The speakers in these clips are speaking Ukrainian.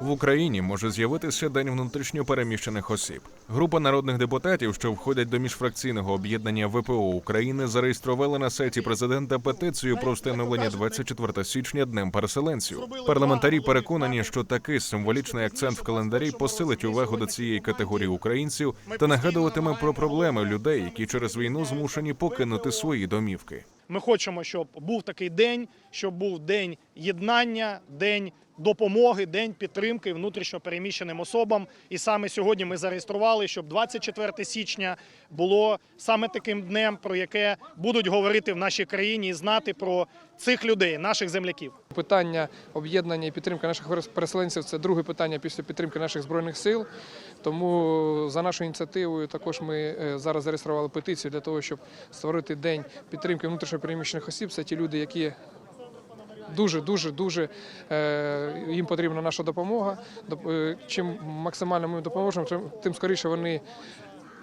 В Україні може з'явитися День внутрішньо переміщених осіб. Група народних депутатів, що входять до міжфракційного об'єднання ВПО України, зареєстрували на сайті президента петицію про встановлення 24 січня днем переселенців. Парламентарі переконані, що такий символічний акцент в календарі посилить увагу до цієї категорії українців та нагадуватиме про проблеми людей, які через війну змушені покинути свої домівки. Ми хочемо, щоб був такий день, щоб був день єднання, день допомоги, день підтримки внутрішньо переміщеним особам. І саме сьогодні ми зареєстрували, щоб 24 січня було саме таким днем, про яке будуть говорити в нашій країні і знати про цих людей, наших земляків. Питання об'єднання і підтримки наших переселенців це друге питання після підтримки наших збройних сил. Тому за нашою ініціативою також ми е, зараз зареєстрували петицію для того, щоб створити день підтримки внутрішньопереміщених осіб. Це ті люди, які дуже, дуже, дуже е, їм потрібна наша допомога. Доп- е, Чим максимально ми допоможемо, тим скоріше вони.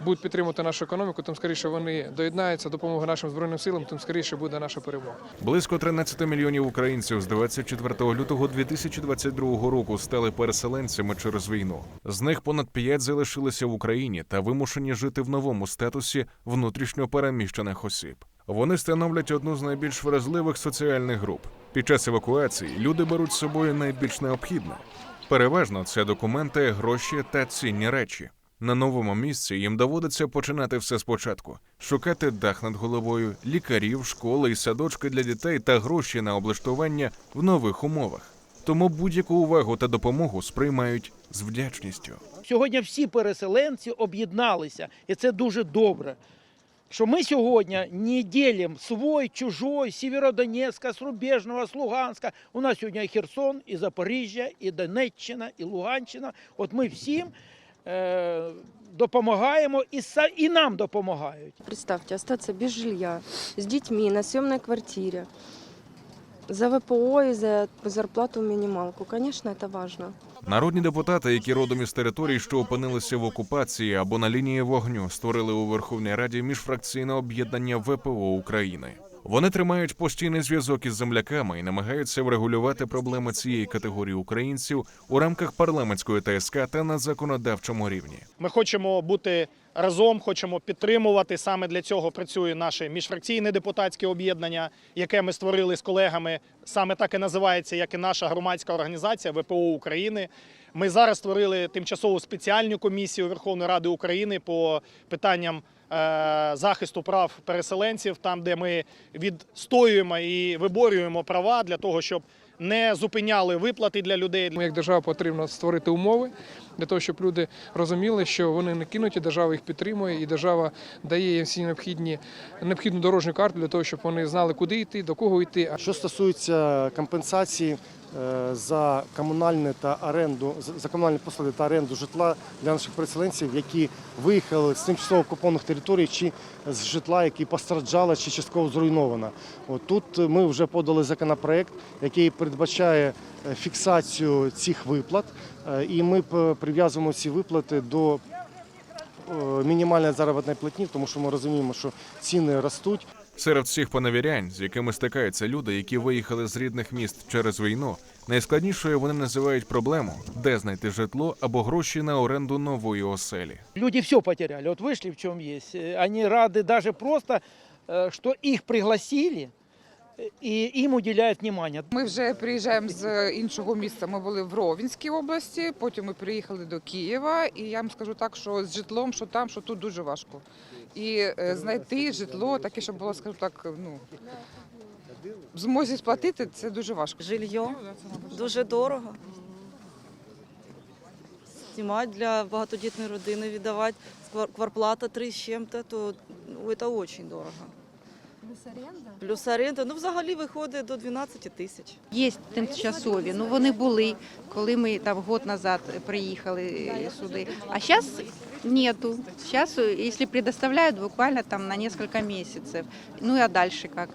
Будуть підтримувати нашу економіку, тим скоріше вони доєднаються допомоги нашим збройним силам, тим скоріше буде наша перемога. Близько 13 мільйонів українців з 24 лютого 2022 року стали переселенцями через війну. З них понад 5 залишилися в Україні та вимушені жити в новому статусі внутрішньо переміщених осіб. Вони становлять одну з найбільш вразливих соціальних груп. Під час евакуації люди беруть з собою найбільш необхідне. Переважно це документи, гроші та цінні речі. На новому місці їм доводиться починати все спочатку: шукати дах над головою, лікарів, школи і садочки для дітей та гроші на облаштування в нових умовах. Тому будь-яку увагу та допомогу сприймають з вдячністю. Сьогодні всі переселенці об'єдналися, і це дуже добре. Що ми сьогодні не ділимо свой, чужой, Сєвєродонецька, з Рубежного, з Луганська. У нас сьогодні і Херсон, і Запоріжжя, і Донеччина, і Луганщина. От ми всім е, допомагаємо і, і нам допомагають. Представте, залишитися без жилья, з дітьми на сьомній квартире, за ВПО і за зарплату мінімалку, звісно, це важливо. Народні депутати, які родом із територій, що опинилися в окупації або на лінії вогню, створили у Верховній Раді міжфракційне об'єднання ВПО України. Вони тримають постійний зв'язок із земляками і намагаються врегулювати проблеми цієї категорії українців у рамках парламентської ТСК та на законодавчому рівні. Ми хочемо бути разом, хочемо підтримувати. Саме для цього працює наше міжфракційне депутатське об'єднання, яке ми створили з колегами. Саме так і називається, як і наша громадська організація ВПО України. Ми зараз створили тимчасову спеціальну комісію Верховної Ради України по питанням. Е, Захисту прав переселенців, там, де ми відстоюємо і виборюємо права для того, щоб не зупиняли виплати для людей. Ми як держава потрібно створити умови для того, щоб люди розуміли, що вони не кинуті, держава їх підтримує, і держава дає їм всі необхідні необхідну дорожню карту для того, щоб вони знали, куди йти, до кого йти. Що стосується компенсації за комунальне та оренду за- комунальні послуги та оренду житла для наших переселенців, які виїхали з тимчасово окупованих територій чи з житла, які постраждало чи частково зруйновано. От тут ми вже подали законопроект, який передбачає е, фіксацію цих виплат, е, і ми прив'язуємо ці виплати до е, мінімальної заробітної платні, тому що ми розуміємо, що ціни ростуть. Серед всіх поневірянь, з якими стикаються люди, які виїхали з рідних міст через війну, найскладнішою вони називають проблему, де знайти житло або гроші на оренду нової оселі. Люди все потеряли. Вот вышли в чем есть. Э, Они рады даже просто, э, что их пригласили и им уделяют внимание. Ми вже приїжджаємо з іншого міста. Ми були в Ровенській області, потім ми приїхали до Києва. І я вам скажу так, що з житлом, що там, що тут дуже важко. І е, знайти житло, таке, щоб було, скажу так, ну в змозі сплатити, це дуже важко. Жилье дуже дорого. Знімати для багатодітної родини, віддавати квар- кварплата 3 з чим-то, то ну, це дуже дорого. Плюс оренда? Плюс оренда. Ну, взагалі виходить до 12 тисяч. Є тимчасові, ну вони були, коли ми там год назад приїхали сюди. А зараз нету. Зараз, якщо предоставляють, буквально там на несколько місяців. Ну а далі як?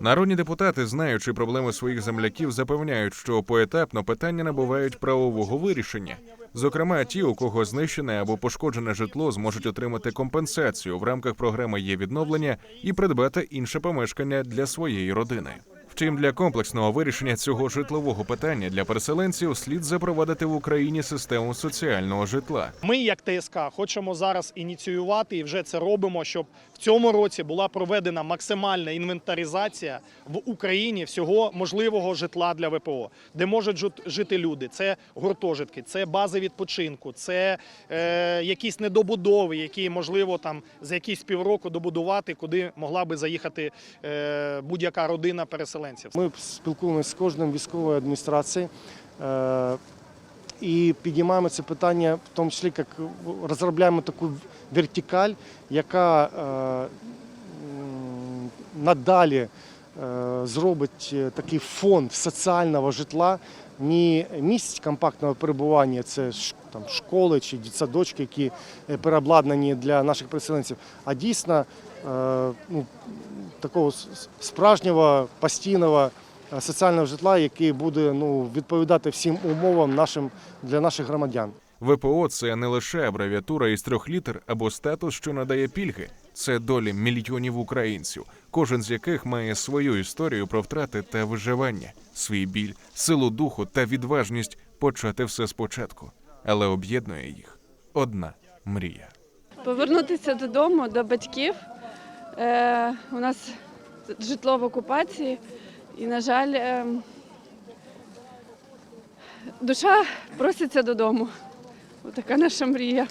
Народні депутати, знаючи проблеми своїх земляків, запевняють, що поетапно питання набувають правового вирішення. Зокрема, ті, у кого знищене або пошкоджене житло, зможуть отримати компенсацію в рамках програми є відновлення і придбати інше помешкання для своєї родини. Втім, для комплексного вирішення цього житлового питання для переселенців слід запровадити в Україні систему соціального житла. Ми, як ТСК, хочемо зараз ініціювати і вже це робимо, щоб в цьому році була проведена максимальна інвентаризація в Україні всього можливого житла для ВПО, де можуть жити люди. Це гуртожитки, це бази відпочинку, це е, якісь недобудови, які можливо там за якісь півроку добудувати, куди могла би заїхати е, будь-яка родина переселенців. Ми спілкуємося з кожним військовою адміністрацією е, і підіймаємо це питання, в тому числі як розробляємо таку вертикаль, яка е, надалі е, зробить такий фонд соціального житла, не місць компактного перебування, це там, школи чи дитсадочки, які е, переобладнані для наших переселенців, а дійсно е, ну, такого справжнього постійного е, соціального житла, який буде ну, відповідати всім умовам нашим для наших громадян. ВПО це не лише абревіатура із трьох літер або статус, що надає пільги. Це долі мільйонів українців, кожен з яких має свою історію про втрати та виживання, свій біль, силу духу та відважність почати все спочатку. Але об'єднує їх одна мрія. Повернутися додому, до батьків. Е, у нас житло в окупації, і, на жаль, е, душа проситься додому. Така наша мрія.